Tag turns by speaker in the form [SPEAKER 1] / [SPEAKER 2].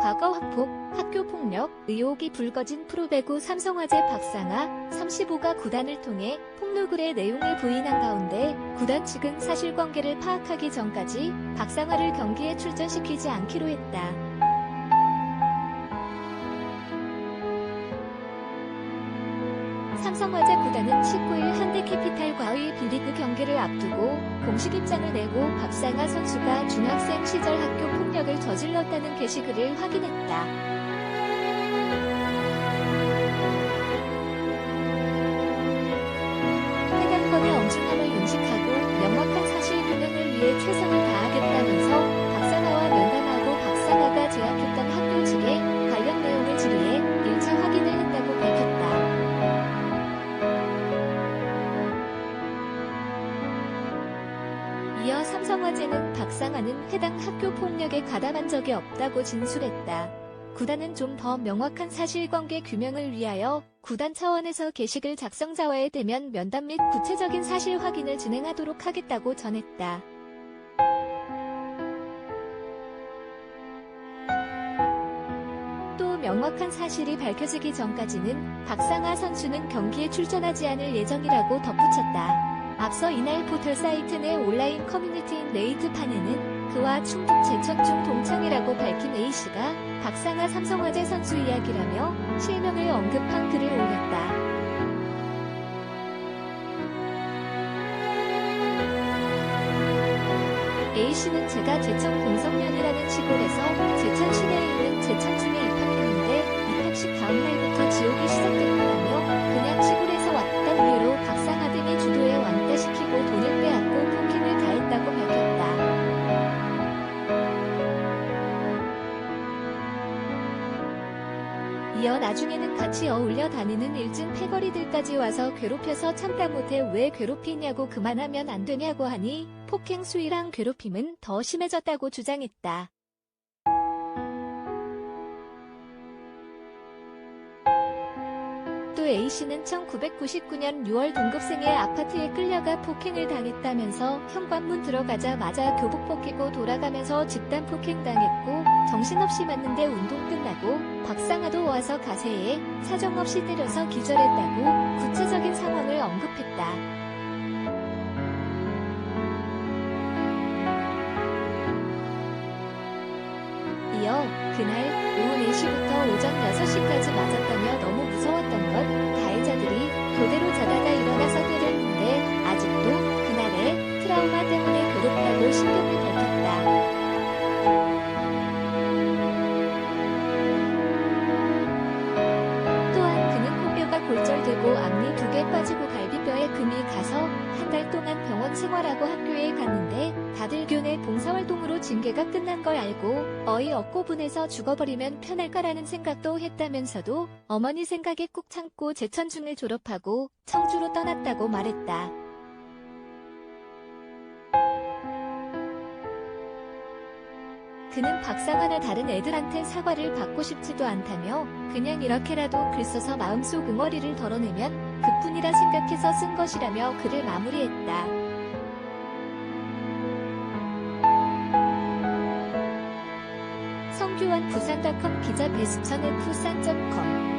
[SPEAKER 1] 과거 학폭, 학교 폭력, 의혹이 불거진 프로배구 삼성화재 박상아 35가 구단을 통해 폭로글의 내용을 부인한 가운데 구단 측은 사실관계를 파악하기 전까지 박상아를 경기에 출전시키지 않기로 했다. 삼성화재 구단은 19일 현대캐피탈과의 B리그 경기를 앞두고 공식 입장을 내고 박상아 선수가 중학생 시절 학교 폭력을 저질렀다는 게시글을 확인했다. 박상아는 해당 학교 폭력에 가담한 적이 없다고 진술했다. 구단은 좀 더 명확한 사실관계 규명을 위하여 구단 차원에서 게시글 작성자와의 대면 면담 및 구체적인 사실 확인을 진행하도록 하겠다고 전했다. 또 명확한 사실이 밝혀지기 전까지는 박상아 선수는 경기에 출전하지 않을 예정이라고 덧붙였다. 앞서 이날 포털 사이트 내 온라인 커뮤니티인 레이트판에는 그와 충북 제천 중 동창이라고 밝힌 A씨가 박상아 삼성화재 선수 이야기라며 실명을 언급한 글을 올렸다. A씨는 제가 제천 공성면이라는 시골에서 제 이어 나중에는 같이 어울려 다니는 일진 패거리들까지 와서 괴롭혀서 참다 못해 왜 괴롭히냐고 그만하면 안 되냐고 하니 폭행 수위랑 괴롭힘은 더 심해졌다고 주장했다. 또 A씨는 1999년 6월 동급생의 아파트에 끌려가 폭행을 당했다면서 현관문 들어가자마자 교복 벗기고 돌아가면서 집단 폭행 당했고 정신없이 맞는데 운동 끝나고 박상아도 와서 가세에 사정없이 때려서 기절했다고 구체적인 상황을 언급했다. 이어 그날 오후 4시부터 오전 6시까지 맞았다며 너무 무서웠던 것 가해자들이 교대로 자다가 일어나서 때렸는데 아직도 그날의 트라우마 때문에 괴롭다고 신경을 밝혔다. 또한 그는 코뼈가 골절되고 앞니 두 개 빠지고 갈비뼈에 금이 가서 한 달 동안 병원 생활하고 학교에 갔는데 다들 교내 봉사활동으로 징계가 끝난 걸 알고 어이없고 분해서 죽어버리면 편할까라는 생각도 했다면서도 어머니 생각에 꾹 참고 제천중을 졸업하고 청주로 떠났다고 말했다. 그는 박상아나 다른 애들한테 사과를 받고 싶지도 않다며 그냥 이렇게라도 글 써서 마음속 응어리를 덜어내면 그뿐이라 생각해서 쓴 것이라며 글을 마무리했다. 성규환 부산닷컴 기자 배수천 F3.com